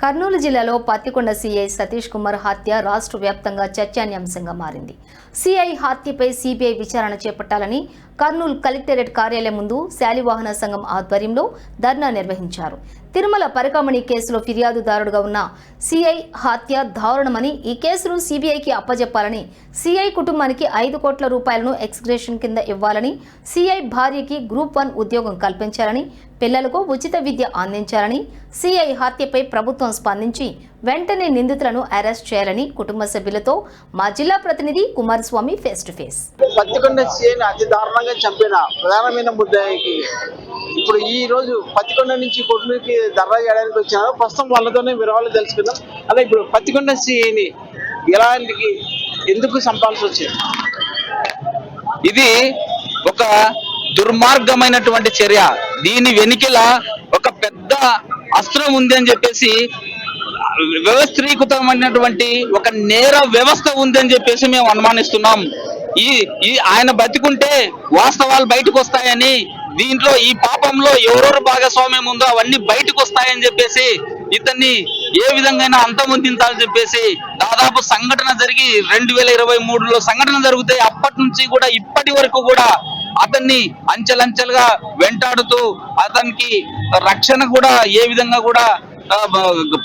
కర్నూలు జిల్లాలో పత్తికొండ సీఐ సతీష్ కుమార్ హత్య రాష్ట్ర వ్యాప్తంగా చర్చాన్యాంశంగా మారింది. సీఐ హత్యపై సిబిఐ విచారణ చేపట్టాలని కర్నూలు కలెక్టరేట్ కార్యాలయం ముందు శాలివాహన సంఘం ఆధ్వర్యంలో ధర్నా నిర్వహించారు. తిరుమల పరికామణి కేసులో ఫిర్యాదుదారుడుగా ఉన్న సీఐ హత్య దారుణమని ఈ కేసును సిబిఐకి అప్పజెప్పాలని సిఐ కుటుంబానికి ఐదు కోట్ల రూపాయలను ఎక్స్గ్రేషన్ కింద ఇవ్వాలని సీఐ భార్యకి గ్రూప్ వన్ ఉద్యోగం కల్పించాలని పిల్లలకు ఉచిత విద్య అందించాలని సిఐ హత్యపై ప్రభుత్వం స్పందించి వెంటనే నిందితులను అరెస్ట్ చేయాలని కుటుంబ సభ్యులతో మా జిల్లా ప్రతినిధి Kumaraswamy face to face Pattikonda సీఎని అతి దారుణంగా చంపిన ప్రధానమైన ముద్దాయికి ఇప్పుడు ఈ రోజు పత్తికొండ నుంచి కొట్టుకి ధర్నా చేయడానికి వచ్చినారు. ప్రస్తుతం వాళ్ళతోనే వివరాలు తెలుసుకుందాం. అదే ఇప్పుడు పత్తికొండ సీఎని ఎలాంటి ఎందుకు చంపాల్సి వచ్చింది? ఇది ఒక దుర్మార్గమైనటువంటి చర్య. దీని వెనికిల ఒక పెద్ద అస్త్రం ఉంది అని చెప్పేసి వ్యవస్థీకృతమైనటువంటి ఒక నేర వ్యవస్థ ఉందని చెప్పేసి మేము అనుమానిస్తున్నాం. ఈ ఈ ఆయన బతికుంటే వాస్తవాలు బయటకు వస్తాయని దీంట్లో ఈ పాపంలో ఎవరెవరు భాగస్వామ్యం ఉందో అవన్నీ బయటకు వస్తాయని చెప్పేసి ఇతన్ని ఏ విధంగా అంతమొందించాలని చెప్పేసి దాదాపు సంఘటన జరిగి రెండు వేల ఇరవై మూడులో సంఘటన జరిగితే అప్పటి నుంచి కూడా ఇప్పటి వరకు కూడా అతన్ని అంచెలంచెలుగా వెంటాడుతూ అతనికి రక్షణ కూడా ఏ విధంగా కూడా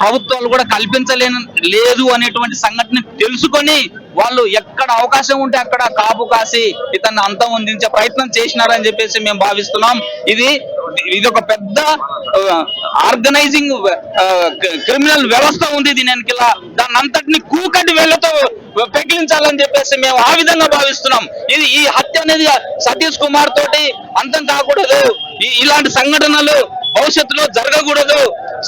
ప్రభుత్వాలు కూడా కల్పించలేని లేదు అనేటువంటి సంఘటన తెలుసుకొని వాళ్ళు ఎక్కడ అవకాశం ఉంటే అక్కడ కాపు కాసి ఇతన్ని అంతం అందించే ప్రయత్నం చేసినారని చెప్పేసి మేము భావిస్తున్నాం. ఇది ఇది ఒక పెద్ద ఆర్గనైజింగ్ క్రిమినల్ వ్యవస్థ ఉంది దీని వెనకాల దాని అంతటిని కూకటి వేళ్ళతో పెకిలించాలని చెప్పేసి మేము ఆ విధంగా భావిస్తున్నాం. ఇది ఈ హత్య అనేది సతీష్ కుమార్ తోటి అంతం కాకూడదు. ఇలాంటి సంఘటనలు భవిష్యత్తులో జరగకూడదు.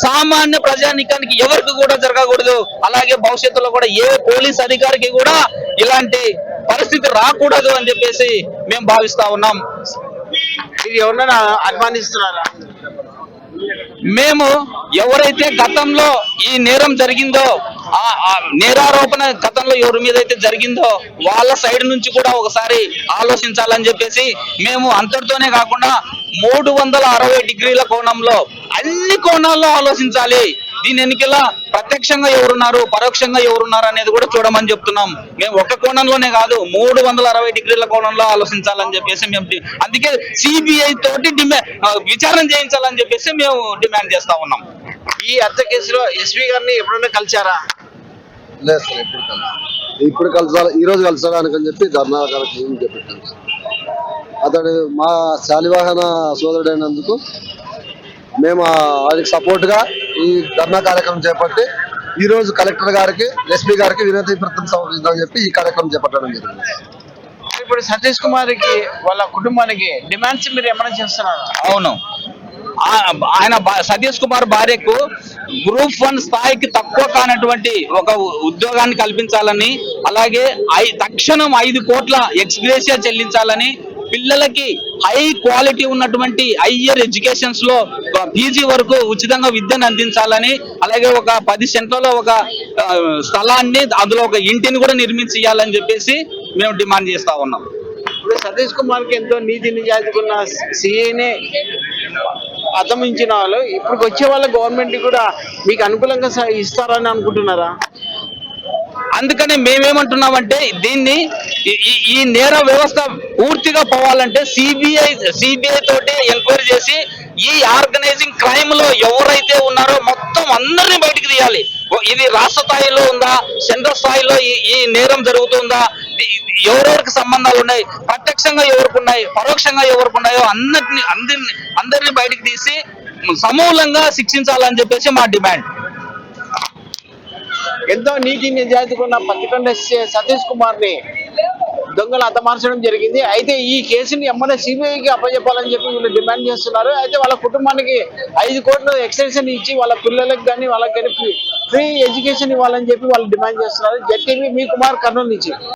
సామాన్య ప్రజానికానికి ఎవరికి కూడా జరగకూడదు. అలాగే భవిష్యత్తులో కూడా ఏ పోలీస్ అధికారికి కూడా ఇలాంటి పరిస్థితి రాకూడదు అని చెప్పేసి మేము భావిస్తా ఉన్నాం. ఇది ఎవరైనా అనుమానిస్తున్నారా మేము ఎవరైతే గతంలో ఈ నేరం జరిగిందో నేరారోపణ గతంలో ఎవరి మీద అయితే జరిగిందో వాళ్ళ సైడ్ నుంచి కూడా ఒకసారి ఆలోచించాలని చెప్పేసి మేము అంతటితోనే కాకుండా మూడు వందల అరవై డిగ్రీల కోణంలో అన్ని కోణాల్లో ఆలోచించాలి. దీని వెనుకల ప్రత్యక్షంగా ఎవరున్నారు పరోక్షంగా ఎవరున్నారు అనేది కూడా చూడమని చెప్తున్నాం. మేము ఒక కోణంలోనే కాదు మూడు వందల అరవై డిగ్రీల కోణంలో ఆలోచించాలని చెప్పేసి మేము అందుకే సిబిఐ తోటి డిమాండ్ విచారణ చేయించాలని చెప్పేసి మేము డిమాండ్ చేస్తా ఉన్నాం. ఈ హత్య కేసులో ఎస్వి గారిని ఎప్పుడైనా కలిచారా లేదు సార్ ఎప్పుడు కలిసి ఇప్పుడు కలిసాలి ఈ రోజు కలిసడానికి అని చెప్పి ధర్నా కార్యక్రమం చేపట్టాను సార్ అతడు మా శాలివాహన సోదరుడైనందుకు మేము ఆయనకి సపోర్ట్గా ఈ ధర్నా కార్యక్రమం చేపట్టి ఈ రోజు కలెక్టర్ గారికి ఎస్పీ గారికి వినతి పత్రం సమర్పించాలని చెప్పి ఈ కార్యక్రమం చేపట్టడం జరిగింది. ఇప్పుడు సతీష్ కుమార్కి వాళ్ళ కుటుంబానికి డిమాండ్స్ మీరు ఏమైనా చేస్తున్నారా? అవును. ఆయన సతీష్ కుమార్ భార్యకు గ్రూప్ వన్ స్థాయికి తక్కువ కానటువంటి ఒక ఉద్యోగాన్ని కల్పించాలని అలాగే ఐ- తక్షణం ఐదు కోట్ల ఎక్స్గ్రేషియా చెల్లించాలని పిల్లలకి హై క్వాలిటీ ఉన్నటువంటి హయ్యర్ ఎడ్యుకేషన్స్లో పీజీ వరకు ఉచితంగా విద్యను అందించాలని అలాగే ఒక పది సెంట్లలో ఒక స్థలాన్ని అందులో ఒక ఇంటిని కూడా నిర్మించి ఇవ్వాలని చెప్పేసి మేము డిమాండ్ చేస్తా ఉన్నాం. ఇప్పుడు సతీష్ కుమార్కి ఎంతో నీతి నిజాయితీకున్న సీఏనే అర్థమించిన వాళ్ళు ఇప్పుడు వచ్చే వాళ్ళ గవర్నమెంట్ కూడా మీకు అనుకూలంగా ఇస్తారని అనుకుంటున్నారా? అందుకనే మేమేమంటున్నామంటే దీన్ని ఈ- ఈ- నేర వ్యవస్థ పూర్తిగా పోవాలంటే సిబిఐ సిబిఐ తోటి ఎంక్వైరీ చేసి ఈ ఆర్గనైజింగ్ క్రైమ్లో ఎవరైతే ఉన్నారో మొత్తం అందరినీ బయటికి తీయాలి. ఇది రాష్ట్ర స్థాయిలో ఉందా? సెంట్రల్ స్థాయిలో ఈ నేరం జరుగుతుందా? ఎవరెవరికి సంబంధాలు ఉన్నాయి? ప్రత్యక్షంగా ఎవరికి ఉన్నాయి? పరోక్షంగా ఎవరికి ఉన్నాయో అందరిని అందరిని అందరిని బయటకు తీసి సమూలంగా శిక్షించాలని చెప్పేసి మా డిమాండ్. ఎంతో నీటి నిజాయితీకున్న పత్తికొండ సతీష్ కుమార్ని దొంగలు అతమార్చడం జరిగింది. అయితే ఈ కేసుని ఎమ్మెల్యే సిబిఐకి అప్పచెప్పాలని చెప్పి వీళ్ళు డిమాండ్ చేస్తున్నారు. అయితే వాళ్ళ కుటుంబానికి ఐదు కోట్లు ఎక్స్టెన్షన్ ఇచ్చి వాళ్ళ పిల్లలకు కానీ వాళ్ళకి కానీ ఫ్రీ ఎడ్యుకేషన్ ఇవ్వాలని చెప్పి వాళ్ళు డిమాండ్ చేస్తున్నారు. జెడ్టీవీ మీ కుమార్ కర్నూలు నుంచి.